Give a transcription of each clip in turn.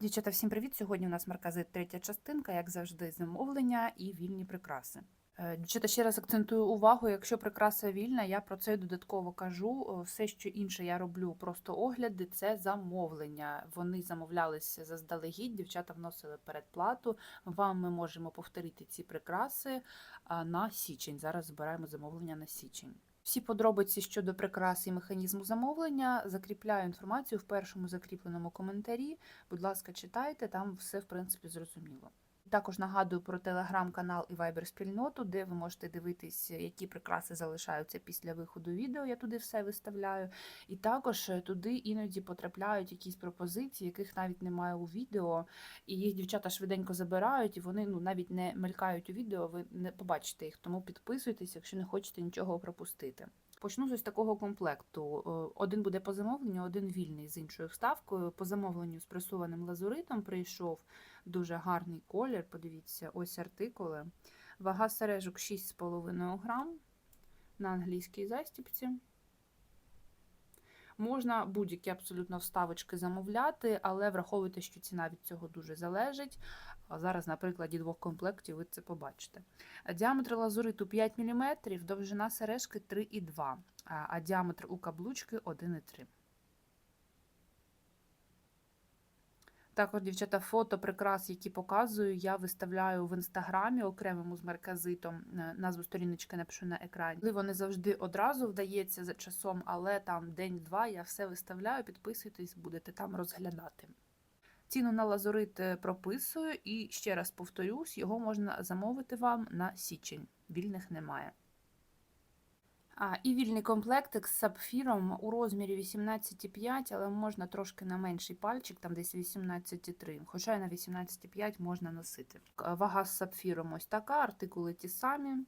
Дівчата, всім привіт! Сьогодні у нас марказит третя частинка, як завжди, замовлення і вільні прикраси. Е, Дівчата, ще раз акцентую увагу, якщо прикраса вільна, я про це додатково кажу. Е, Все, що інше я роблю, просто огляди, це замовлення. Вони замовлялися заздалегідь, дівчата вносили передплату. Вам ми можемо повторити ці прикраси на січень. Зараз збираємо замовлення на січень. Всі подробиці щодо прикрас і механізму замовлення закріпляю інформацію в першому закріпленому коментарі. Будь ласка, читайте, там все в принципі зрозуміло. Також нагадую про телеграм-канал і вайбер-спільноту, де ви можете дивитись, які прикраси залишаються після виходу відео. Я туди все виставляю. І також е, туди іноді потрапляють якісь пропозиції, яких навіть немає у відео. І їх дівчата швиденько забирають, і вони ну навіть не мелькають у відео. Ви не побачите їх, тому підписуйтесь, якщо не хочете нічого пропустити. Почну з ось такого комплекту. Один буде по замовленню, один вільний з іншою вставкою. По замовленню з пресованим лазуритом прийшов дуже гарний колір. Подивіться, ось артикули. Вага сережок 6,5 грам на англійській застіпці. Можна будь-які абсолютно вставочки замовляти, але враховуйте, що ціна від цього дуже залежить. Зараз, на прикладі двох комплектів, ви це побачите. Діаметр лазуриту 5 мм, довжина сережки 3,2 а діаметр у каблучки 1,3 Також, дівчата, фото прикрас, які показую, я виставляю в інстаграмі окремому з марказитом. Е, Назву сторіночки напишу на екрані. Можливо, не завжди одразу вдається за часом, але там день-два я все виставляю, підписуйтесь, будете там розглядати. Ціну на лазурит е, прописую і ще раз повторюсь, його можна замовити вам на січень. Вільних немає. А, і вільний комплектик з сапфіром у розмірі 18,5, але можна трошки на менший пальчик, там десь 18,3. Хоча і на 18,5 можна носити. Вага з сапфіром ось така, артикули ті самі,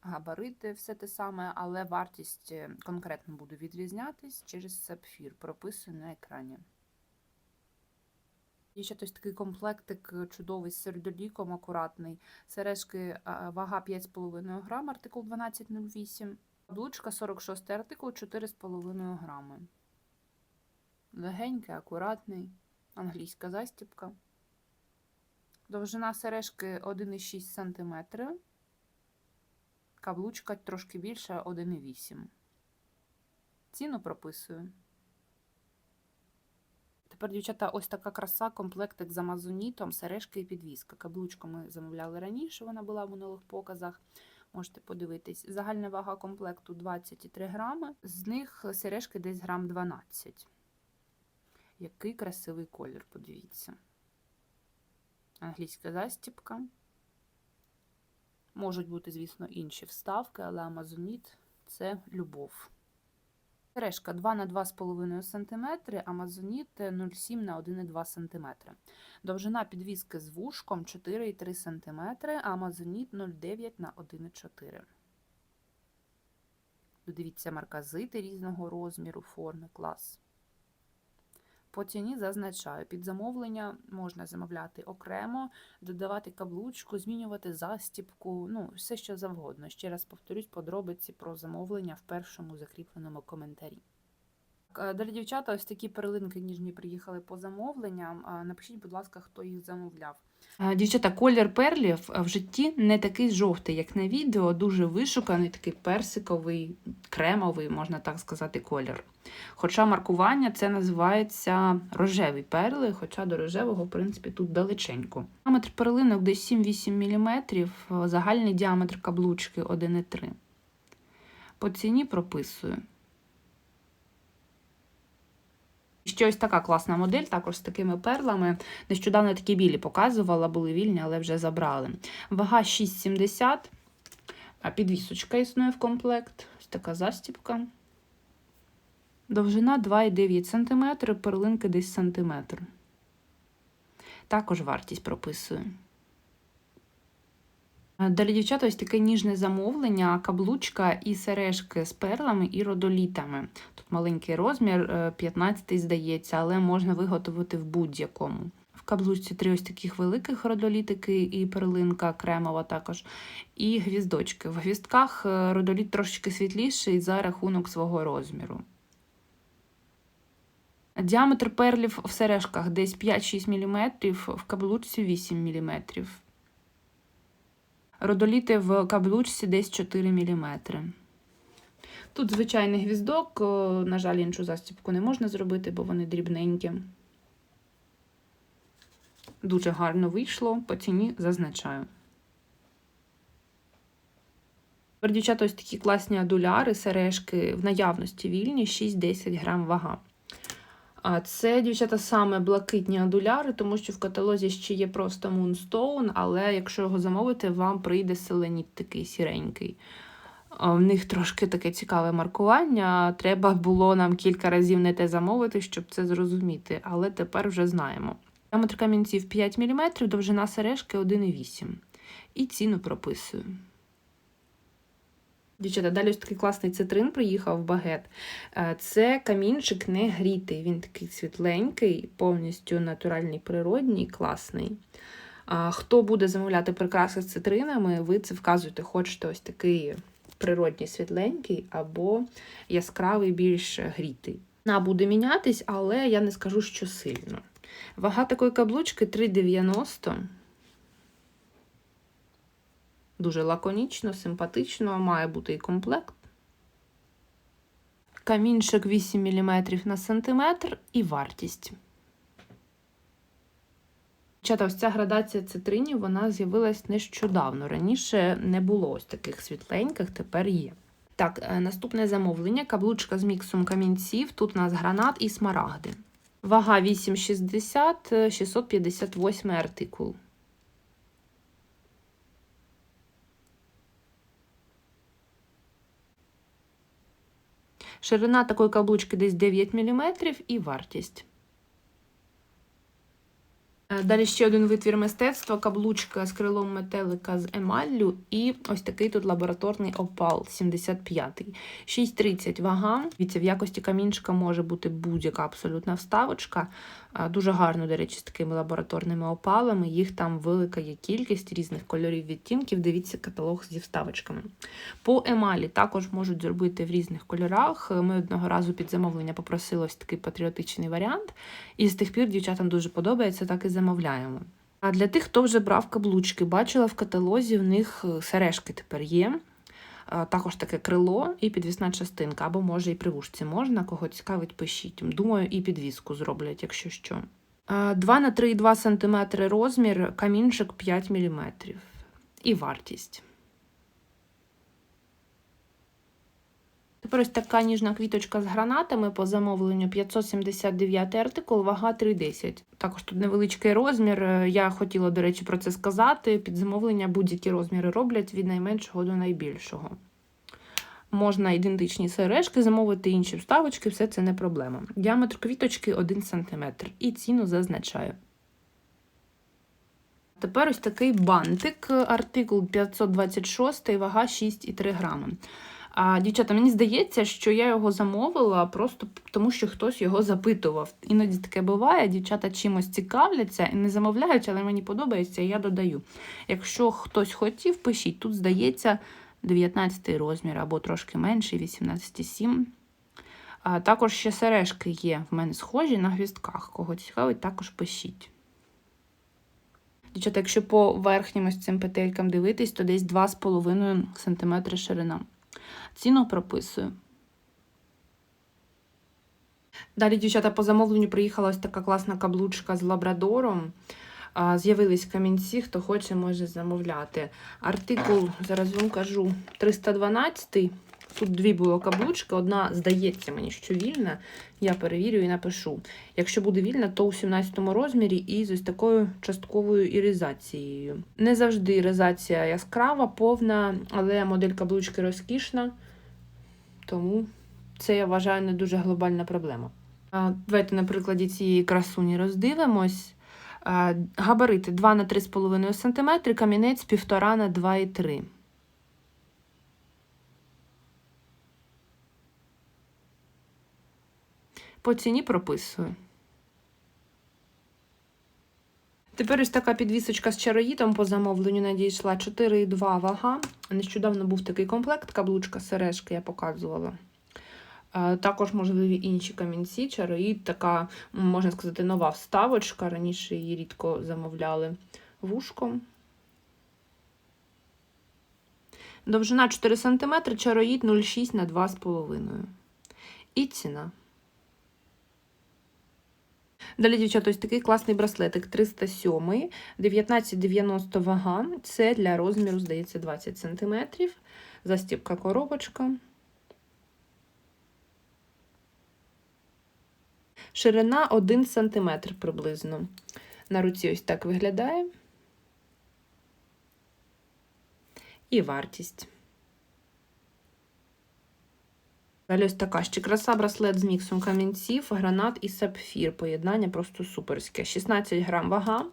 габарити все те саме, але вартість е, конкретно буде відрізнятись через сапфір. Прописую на екрані. І ще ось такий комплектик е, чудовий з сердоліком, акуратний. Сережки вага 5,5 грам, артикул 1208. Каблучка 46 артикул 4,5 грами. Легенький, акуратний, англійська застіпка. Довжина сережки 1,6 см. Каблучка трошки більша 1,8. Ціну прописую. Тепер, дівчата, ось така краса, комплектик з амазонітом, сережки і підвіска. Каблучку ми замовляли раніше, вона була в минулих показах. Можете подивитись. Загальна вага комплекту 23 грами, з них сережки десь грам 12. Який красивий колір, подивіться. Англійська застіпка. Можуть бути, звісно, інші вставки, але амазоніт це любов. Сережка 2 на 2,5 см, амазоніт 0,7 на 1,2 см. Довжина підвіски з вушком 4,3 см, амазоніт 0,9 на 1,4 Додивіться марказити різного розміру, форми, клас. По ціні зазначаю, під замовлення можна замовляти окремо, додавати каблучку, змінювати застіпку, ну, все що завгодно. Ще раз повторюсь подробиці про замовлення в першому закріпленому коментарі. Так, Далі, дівчата, ось такі перлинки ніжні приїхали по замовленням. Напишіть, будь ласка, хто їх замовляв. Дівчата, колір перлів в житті не такий жовтий, як на відео, дуже вишуканий, такий персиковий, кремовий, можна так сказати, колір. Хоча маркування це називається рожеві перли, хоча до рожевого, в принципі, тут далеченько. Діаметр перлинок десь 7-8 мм, загальний діаметр каблучки 1,3 По ціні прописую. Ще ось така класна модель, також з такими перлами. Нещодавно такі білі показувала, були вільні, але вже забрали. Вага 6,70, а підвісочка існує в комплект. Ось така застіпка. Довжина 2,9 см, перлинки десь сантиметр. Також вартість прописую. Далі, дівчата, ось таке ніжне замовлення, каблучка і сережки з перлами і родолітами. Тут маленький розмір, е, 15 здається, але можна виготовити в будь-якому. В каблучці три ось таких великих родолітики і перлинка кремова також, і гвіздочки. В гвіздках е, родоліт трошечки світліший за рахунок свого розміру. Діаметр перлів в сережках десь 5-6 мм, в каблучці 8 мм. Родоліти в каблучці десь 4 мм. Тут звичайний гвіздок, на жаль, іншу застібку не можна зробити, бо вони дрібненькі. Дуже гарно вийшло, по ціні зазначаю. Дівчата, ось такі класні адуляри, сережки в наявності вільні, 6-10 грам вага. А це, дівчата, саме блакитні адуляри, тому що в каталозі ще є просто Moonstone, але якщо його замовити, вам прийде селеніт такий сіренький. В них трошки таке цікаве маркування. Треба було нам кілька разів не те замовити, щоб це зрозуміти, але тепер вже знаємо. Діаметр камінців 5 мм, довжина сережки 1,8 І ціну прописую. Дівчата, далі ось такий класний цитрин приїхав в багет. Е, Це камінчик не грітий. Він такий світленький, повністю натуральний, природній, класний. Хто буде замовляти прикраси з цитринами, ви це вказуєте, хочете ось такий природній світленький або яскравий, більш грітий. Вона буде мінятись, але я не скажу, що сильно. Вага такої каблучки 3,90. Дуже лаконічно, симпатично, має бути і комплект. Камінчик 8 мм на сантиметр і вартість. Дівчата, ось ця градація цитринів вона з'явилась нещодавно. Раніше не було ось таких світленьких, тепер є. Так, е, наступне замовлення: каблучка з міксом камінців. Тут у нас гранат і смарагди. Вага 8,60, е, 658 артикул. Ширина такої каблучки десь 9 мм і вартість. Е, Далі ще один витвір мистецтва, каблучка з крилом метелика з емаллю і ось такий тут лабораторний опал 75-й. 6,30 вага. Дивіться, в якості камінчика може бути будь-яка абсолютна вставочка. Е, Дуже гарно, до речі, з такими лабораторними опалами. Їх там велика є кількість різних кольорів відтінків. Дивіться каталог зі вставочками. По емалі також можуть зробити в різних кольорах. Ми одного разу під замовлення попросили ось такий патріотичний варіант. І з тих пір дівчатам дуже подобається, так і замовляємо. А для тих, хто вже брав каблучки, бачила в каталозі, в них е, сережки тепер є. Також таке крило і підвісна частинка, або може і при вушці можна, кого цікавить, пишіть. Думаю, і підвіску зроблять, якщо що. 2 на 3,2 см розмір, камінчик 5 мм. І вартість. Тепер ось така ніжна квіточка з гранатами по замовленню 579 артикул, вага 3,10. Також тут невеличкий розмір. Е, Я хотіла, до речі, про це сказати. Під замовлення будь-які розміри роблять від найменшого до найбільшого. Можна ідентичні сережки замовити, інші вставочки, все це не проблема. Діаметр квіточки 1 см. І ціну зазначаю. Тепер ось такий бантик, артикул 526, вага 6,3 грами. А, дівчата, мені здається, що я його замовила просто тому, що хтось його запитував. Іноді таке буває, дівчата чимось цікавляться і не замовляють, але мені подобається, і я додаю. Якщо хтось хотів, пишіть. Тут, здається, 19 розмір або трошки менший, 18,7. А, також ще сережки є в мене схожі на гвістках. Кого цікавить, також пишіть. Дівчата, якщо по верхнім ось цим петелькам дивитись, то десь 2,5 см ширина. Ціну прописую. Далі, дівчата, по замовленню приїхала ось така класна каблучка з лабрадором. З'явились камінці, хто хоче, може замовляти. Артикул, зараз вам кажу, 312. Тут дві було каблучки. Одна, здається мені, що вільна. Я перевірю і напишу. Якщо буде вільна, то у 17 розмірі і з ось такою частковою іризацією. Не завжди іризація яскрава, повна, але модель каблучки розкішна. Тому це, я вважаю, не дуже глобальна проблема. Давайте на прикладі цієї красуні роздивимось. Габарити 2 на 3,5 см, камінець 1,5 на 2,3 По ціні прописую. Тепер ось така підвісочка з чароїтом по замовленню надійшла 4,2 вага. Нещодавно був такий комплект, каблучка сережки я показувала. Е, Також можливі інші камінці, чароїд, така, можна сказати, нова вставочка. Раніше її рідко замовляли вушком. Довжина 4 см, чароїд 0,6 на 2,5. І ціна. Далі, дівчата, ось такий класний браслетик 307, 1990 вага. Це для розміру, здається, 20 см. Застібка коробочка. Ширина 1 см приблизно. На руці ось так виглядає. І вартість. Далі ось така ще краса браслет з міксом камінців, гранат і сапфір. Поєднання просто суперське. 16 грам вага.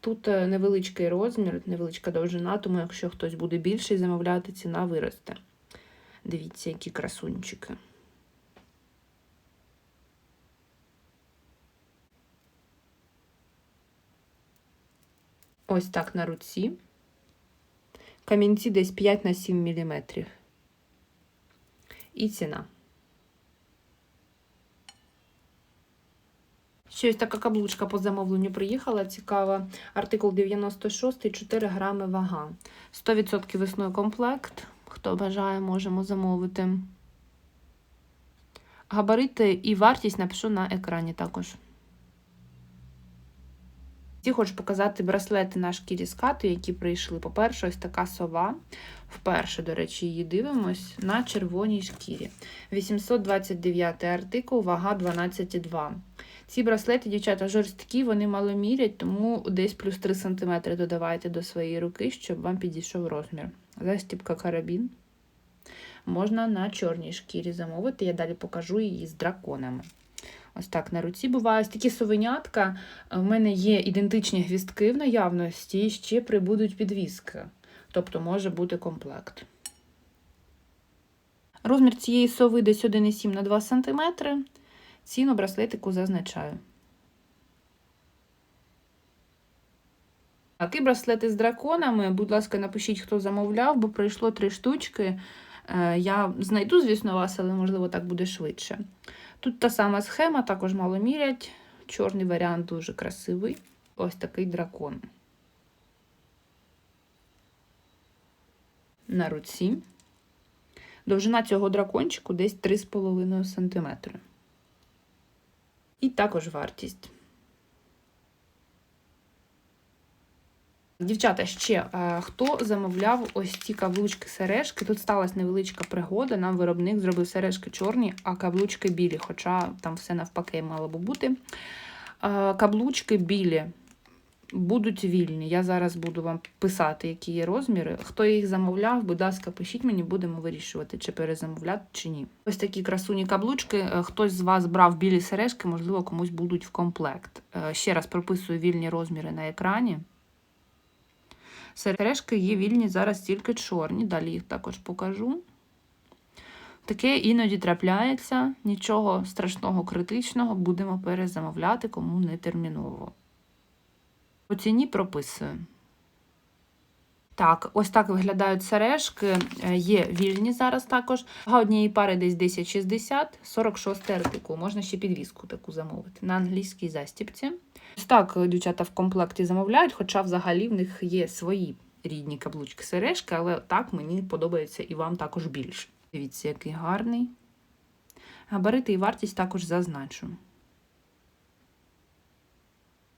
Тут е, невеличкий розмір, невеличка довжина, тому якщо хтось буде більший замовляти, ціна виросте. Дивіться, які красунчики. Ось так на руці. Камінці десь 5 на 7 мм. І ціна. Ще ось така каблучка по замовленню приїхала. Цікава. Артикул 96, 4 грами вага. 100% весною комплект. Хто бажає, можемо замовити. Габарити і вартість напишу на екрані також. Ті хочу показати браслети на шкірі скату, які прийшли. По-перше, ось така сова. Вперше, до речі, її дивимось на червоній шкірі. 829 артикул, вага 12,2. Ці браслети, дівчата, жорсткі, вони мало мірять, тому десь плюс 3 см додавайте до своєї руки, щоб вам підійшов розмір. Застібка карабін. Можна на чорній шкірі замовити. Я далі покажу її з драконами. Ось так на руці буває. Ось такі совенятка. У мене є ідентичні гвістки в наявності, і ще прибудуть підвіски. Тобто може бути комплект. Розмір цієї сови десь 1,7 на 2 см. Ціну браслетику зазначаю. Такі браслети з драконами, будь ласка, напишіть, хто замовляв, бо прийшло три штучки. Е, Я знайду, звісно, вас, але можливо так буде швидше. Тут та сама схема, також мало мірять. Чорний варіант дуже красивий. Ось такий дракон. На руці. Довжина цього дракончику десь 3,5 см. І також вартість. Дівчата, ще е, хто замовляв ось ці каблучки сережки? Тут сталася невеличка пригода. Нам виробник зробив сережки чорні, а каблучки білі, хоча там все навпаки мало би бути. Е, каблучки білі будуть вільні. Я зараз буду вам писати, які є розміри. Хто їх замовляв, будь ласка, пишіть мені, будемо вирішувати, чи перезамовляти, чи ні. Ось такі красуні каблучки. Е, Хтось з вас брав білі сережки, можливо, комусь будуть в комплект. Е, Ще раз прописую вільні розміри на екрані. Сережки є вільні зараз тільки чорні, далі їх також покажу. Таке іноді трапляється, нічого страшного, критичного, будемо перезамовляти, кому не терміново. По ціні прописую. Так, ось так виглядають сережки. Е, Є вільні зараз також. Вага однієї пари десь 10,60, 46 артикул. Можна ще підвіску таку замовити на англійській застіпці. Ось так дівчата в комплекті замовляють, хоча взагалі в них є свої рідні каблучки сережки, але так мені подобається і вам також більше. Дивіться, який гарний. Габарити і вартість також зазначу.